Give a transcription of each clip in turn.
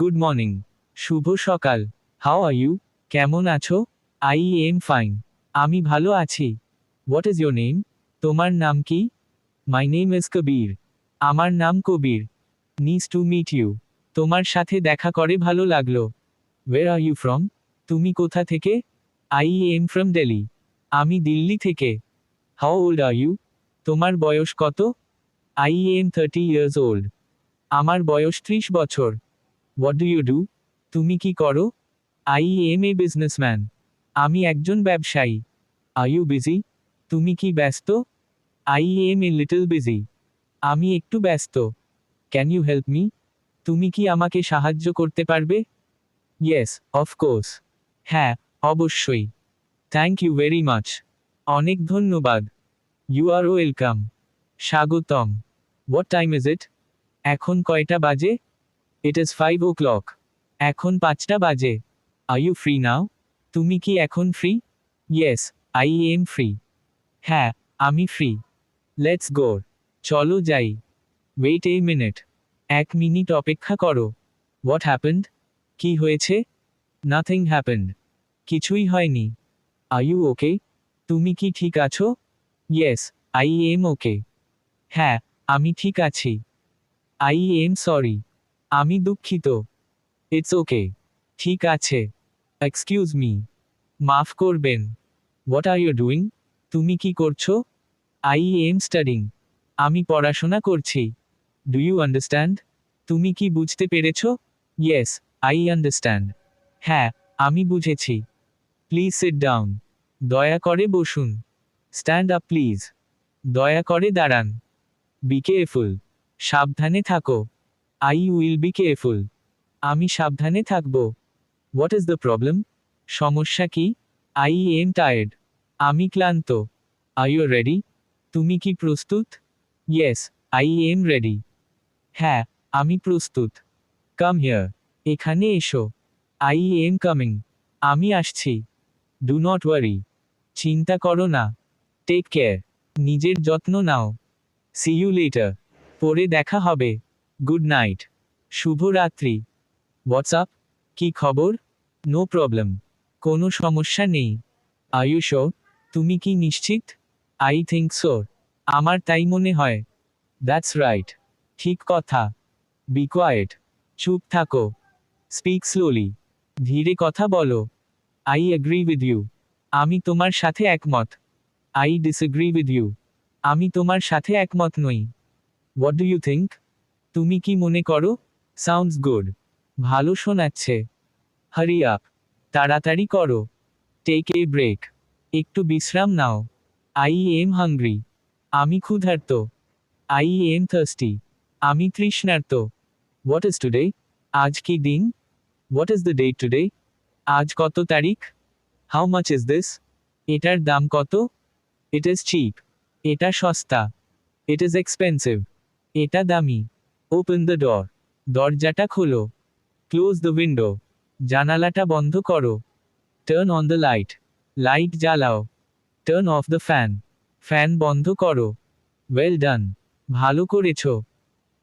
Good morning শুভ সকাল। How are you কেমন আছো? আই এম ফাইন আমি ভালো আছি। হোয়াট ইজ ইয়োর নেম তোমার নাম কি? মাই নেম ইজ কবির আমার নাম কবির নিস টু মিট ইউ তোমার সাথে দেখা করে ভালো লাগল। ওয়ের আর ইউ ফ্রম তুমি কোথা থেকে? আই এম ফ্রম দিল্লি আমি দিল্লি থেকে। হাউ ওল্ড আর ইউ তোমার বয়স কত? I am thirty years old আমার বয়স ত্রিশ বছর। হোয়াট ডু ইউ ডু তুমি কি করো? আই এম এ বিজনেসম্যান আমি একজন ব্যবসায়ী। আর ইউ বিজি তুমি কি ব্যস্ত? I am a little busy আমি একটু ব্যস্ত। ক্যান ইউ হেল্প মি তুমি কি আমাকে সাহায্য করতে পারবে? ইয়েস অফকোর্স হ্যাঁ অবশ্যই। থ্যাংক ইউ ভেরি মাচ অনেক ধন্যবাদ। ইউ আর ওয়েলকাম স্বাগতম। হোয়াট টাইম ইজ ইট এখন কয়টা বাজে? It is five o'clock এখন পাঁচটা বাজে। আর ইউ ফ্রি নাও তুমি কি এখন free yes I am free হ্যাঁ আমি ফ্রি লেটস গো চলো যাই। ওয়েট এ মিনিট এক মিনিট অপেক্ষা করো। হোয়াট হ্যাপেন্ড কি হয়েছে? নাথিং হ্যাপেন্ড কিছুই হয়নি। আর ইউ ওকে তুমি কি ঠিক আছো? ইয়েস আই এম ওকে হ্যাঁ আমি ঠিক আছি। আই এম সরি আমি দুঃখিত। ইটস ওকে ঠিক আছে। এক্সকিউজ মি মাফ করবেন। হোয়াট আর ইউ ডুইং তুমি কি করছ? আই এম স্টাডিং আমি পড়াশোনা করছি। ডু ইউ আন্ডারস্ট্যান্ড তুমি কি বুঝতে পেরেছ? ইয়েস আই আন্ডারস্ট্যান্ড হ্যাঁ আমি বুঝেছি। প্লিজ সিট ডাউন দয়া করে বসুন। স্ট্যান্ড আপ প্লিজ দয়া করে দাঁড়ান। বি কেয়ারফুল সাবধানে থাকো। আই উইল বি কেয়ারফুল আমি সাবধানে থাকব। হোয়াট ইজ দ্য প্রবলেম সমস্যা কি? আই এম টায়ার্ড আমি ক্লান্ত। আই ইউ রেডি তুমি কি প্রস্তুত? ইয়েস আই এম রেডি হ্যাঁ আমি প্রস্তুত। কাম হিয়ার এখানে এসো। আই এম কামিং আমি আসছি। ডু নট ওয়ারি চিন্তা করো না। টেক কেয়ার নিজের যত্ন নাও। সি ইউ লেটার পরে দেখা হবে। Good night. শুভরাত্রি হোয়াটসঅ্যাপ? কি খবর? No problem. কোনো সমস্যা নেই। আয়ুষ তুমি কি নিশ্চিত? আই থিঙ্ক সো আমার তাই মনে হয়। দ্যাটস রাইট ঠিক কথা। বি কোয়েট চুপ থাকো। স্পিক স্লোলি ধীরে কথা বলো। আই এগ্রি উইথ ইউ আমি তোমার সাথে একমত। আই ডিসএগ্রি উইথ ইউ আমি তোমার সাথে একমত নই। হোয়াট ডু ইউ থিঙ্ক তুমি কি মনে করো? সাউন্ডস গুড ভালো শোনাচ্ছে। হারি আপ তাড়াতাড়ি করো। টেক এ ব্রেক একটু বিশ্রাম নাও। আই এম হাংরি আমি ক্ষুধার্ত। আই এম থার্স্টি আমি তৃষ্ণার্ত। হোয়াট ইজ টুডে আজ কি দিন? What is the date today আজ কত তারিখ? হাউ মাচ ইজ দিস এটার দাম কত? ইট ইজ চিপ এটা সস্তা। ইট ইজ এক্সপেন্সিভ এটা দামি। ওপেন দ্য ডর দরজাটা খোলো। ক্লোজ দ্য উইন্ডো জানালাটা বন্ধ করো। Turn on the light light জ্বালাও। Turn off the fan fan বন্ধ করো। ওয়েল ডান ভালো করেছ।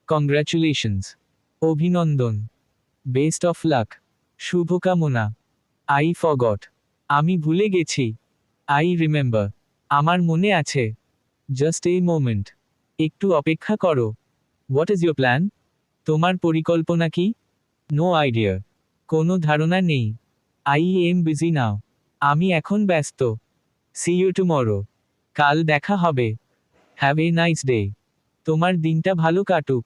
কংগ্র্যাচুলেশনস অভিনন্দন। বেস্ট অফ লাক শুভকামনা। আই ফগট আমি ভুলে গেছি। আই রিমেম্বার আমার মনে আছে। জাস্ট এই মোমেন্ট একটু অপেক্ষা করো। হোয়াট ইজ ইউর প্ল্যান তোমার পরিকল্পনা কি? নো আইডিয়া কোনো ধারণা নেই। আই এম বিজি নাও আমি এখন ব্যস্ত। সি ইউ টুমরো কাল দেখা হবে। হ্যাভ এ নাইস ডে তোমার দিনটা ভালো কাটুক।